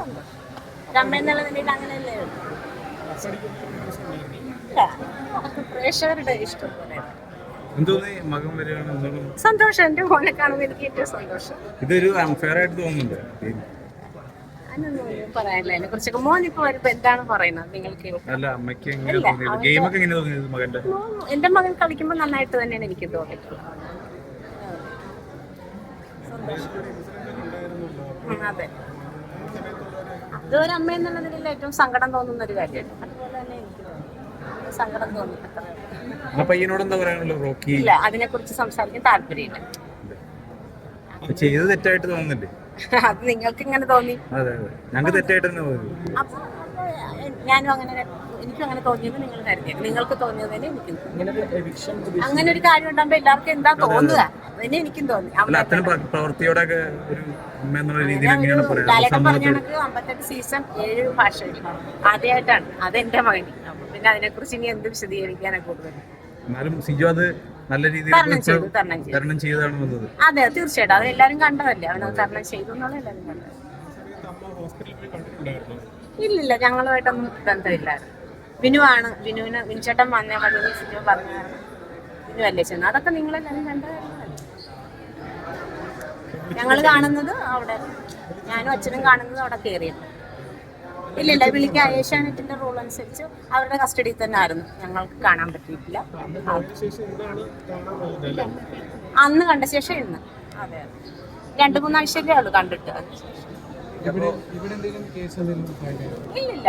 സന്തോഷം ഒരു അമ്മ എന്നുള്ള നിലയിൽ അങ്ങനെയല്ലേ. പ്രേക്ഷകരുടെ ഇഷ്ടം പോലെ സന്തോഷം. എന്റെ മോനെ കാണുമ്പോൾ എനിക്ക് ഏറ്റവും സന്തോഷം. ഇതൊരു അൺഫെയർ ആയിട്ട് തോന്നുന്നുണ്ട്. അതിനൊന്നും പറയാനില്ല. അതിനെ കുറിച്ചൊക്കെ മോൻ ഇപ്പൊ വരുമ്പോ എന്താണ് പറയുന്നത്? നിങ്ങൾക്ക്? എന്റെ മകൻ കളിക്കുമ്പോൾ നന്നായിട്ട് തന്നെയാണ് എനിക്ക് തോന്നിയിട്ടുള്ളത്. ഉം, അതൊരു അമ്മ എന്നുള്ള നിലയിൽ ഏറ്റവും സങ്കടം തോന്നുന്ന ഒരു കാര്യമാണ് അതുപോലെ തന്നെ എനിക്ക് തോന്നി സങ്കടം തോന്നി അത്രേ ഉള്ളൂ. ആ പയ്യനോട് എന്താ പറയാനുള്ളത് റോക്കി? ഇല്ല അതിനെ കുറിച്ച് സംസാരിക്കാൻ താല്പര്യമില്ല. ചെയ്തത് തെറ്റായിട്ട് തോന്നുന്നില്ലേ? അത് നിങ്ങൾക്ക് ഇങ്ങനെ തോന്നി. അതെ അതെ. ഞങ്ങൾക്ക് തെറ്റായിട്ട് തന്നെ ഞാനും അങ്ങനെ എനിക്കും അങ്ങനെ തോന്നിയത് നിങ്ങൾ കരുതിയത് നിങ്ങൾക്ക് തോന്നിയത് തന്നെ എനിക്കും അങ്ങനെ ഒരു കാര്യം ഉണ്ടാകുമ്പോ എല്ലാവർക്കും എന്താ തോന്നുക? അതന്നെ എനിക്കും തോന്നി. പ്രവൃത്തിയോടൊക്കെ ലാലേട്ടൻ അമ്പത്തെട്ട് സീസൺ ഏഴ് ഭാഷയിൽ ആദ്യമായിട്ടാണ്. അതെന്റെ മകനി അപ്പൊ പിന്നെ അതിനെക്കുറിച്ച് ഇനി എന്ത് വിശദീകരിക്കാനാ കൂടുതൽ? എന്നാലും സിജു അത് നല്ല രീതിയിൽ തരണം ചെയ്താണ് വന്നത് അതെ തീർച്ചയായിട്ടും. അത് എല്ലാരും കണ്ടതല്ലേ? അവനത് തരണം ചെയ്തു എന്നാണ് എല്ലാരും കണ്ടത്. ഇല്ലില്ല ഞങ്ങളുമായിട്ടൊന്നും ബന്ധമില്ലായിരുന്നു. വിനുവാണ് വിനുവിന് വിൻചേട്ടൻ വന്നേ മതി സിനിമ പറഞ്ഞു വിനു അല്ലേ ചെന്ന്? അതൊക്കെ നിങ്ങളെ കണ്ട കാര്യങ്ങളല്ലേ ഞങ്ങൾ കാണുന്നത് അവിടെ ഞാനും അച്ഛനും കാണുന്നത് അവിടെ കയറിയത് ഇല്ലില്ല വിളിക്കാൻ ഏഷ്യാനെറ്റിന്റെ റൂൾ അനുസരിച്ച് അവരുടെ കസ്റ്റഡിയിൽ തന്നെ ആയിരുന്നു. ഞങ്ങൾക്ക് കാണാൻ പറ്റിയിട്ടില്ല. അന്ന് കണ്ട ശേഷം ഇന്ന്. അതെ രണ്ടു മൂന്നാഴ്ചയൊക്കെ ഉള്ളൂ കണ്ടിട്ട്. അതിനുശേഷം. ഇല്ലില്ല.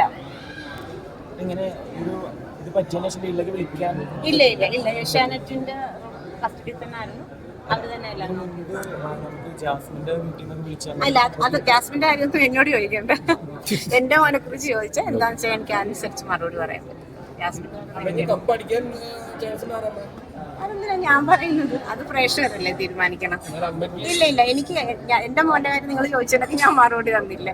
ഇങ്ങനെ ഒരു ഇത് പറ്റിയതിനു ശേഷം വീട്ടിലേക്ക് വിളിക്കാൻ? ഇല്ല ഇല്ല ഇല്ല. ഏഷ്യാനെറ്റിന്റെ കസ്റ്റഡിയിൽ തന്നെ ആയിരുന്നു. അല്ല അത് അത് ജാസ്മിന്റെ കാര്യമൊന്നും എന്നോട് ചോദിക്കണ്ട? എന്റെ മോനെ കുറിച്ച് ചോദിച്ചാൽ എന്താണെന്ന് വെച്ചാൽ എനിക്ക് അനുസരിച്ച് മറുപടി പറയാൻ പറ്റും. അതെന്തിനാ ഞാൻ പറയുന്നത് അത് പ്രേക്ഷകരല്ലേ തീരുമാനിക്കണം. ഇല്ല ഇല്ല എനിക്ക് എന്റെ മോന്റെ കാര്യം നിങ്ങൾ ചോദിച്ചതൊക്കെ ഞാൻ മറുപടി തന്നില്ല.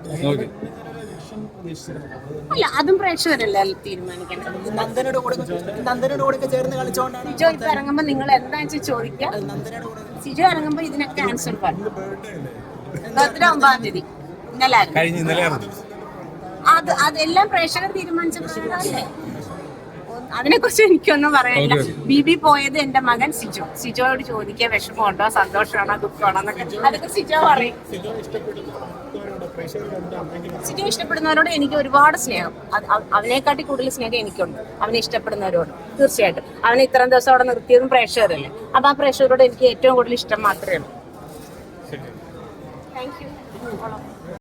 അല്ല അതും പ്രേക്ഷകരല്ലേ തീരുമാനിക്കണം നന്ദനയുടെ കൂടെ നന്ദനയുടെ കൂടെ ചേർന്ന് കളിച്ചോണ്ടാണ് സിജോ ഇപ്പൊ ഇറങ്ങുമ്പോ നിങ്ങൾ എന്താ വെച്ചാൽ ചോദിക്കാം സിജോ ഇറങ്ങുമ്പോ ഇതിനൊക്കെ ആൻസർ പറഞ്ഞു ബർത്ത്ഡേ ഒമ്പതാം തീയതി ഇന്നലെ ആയിരുന്നു. കഴിഞ്ഞ് ഇന്നലെ ആയിരുന്നു. അത് അതെല്ലാം പ്രേക്ഷകർ തീരുമാനിച്ച പ്രകാരമല്ലേ? അതിനെ കുറിച്ച് എനിക്കൊന്നും പറയാനില്ല. ബി ബി പോയത് എന്റെ മകൻ സിജോ. സിജോയോട് ചോദിക്കുക വിഷമമുണ്ടോ? സന്തോഷമാണോ? ദുഃഖമാണോ എന്നൊക്കെ അതൊക്കെ സിജോ പറയും. സിജോ ഇഷ്ടപ്പെടുന്നവരോട് എനിക്ക് ഒരുപാട് സ്നേഹം. അവനെക്കാട്ടി കൂടുതൽ സ്നേഹം എനിക്കുണ്ട്. അവനെ ഇഷ്ടപ്പെടുന്നവരോട്. തീർച്ചയായിട്ടും. അവനെ ഇത്രയും ദിവസം അവിടെ നിർത്തിയതും പ്രേക്ഷകരല്ലേ. അപ്പൊ ആ പ്രേക്ഷകരോട് എനിക്ക് ഏറ്റവും കൂടുതൽ ഇഷ്ടം മാത്രമേ ഉള്ളൂ. Thank you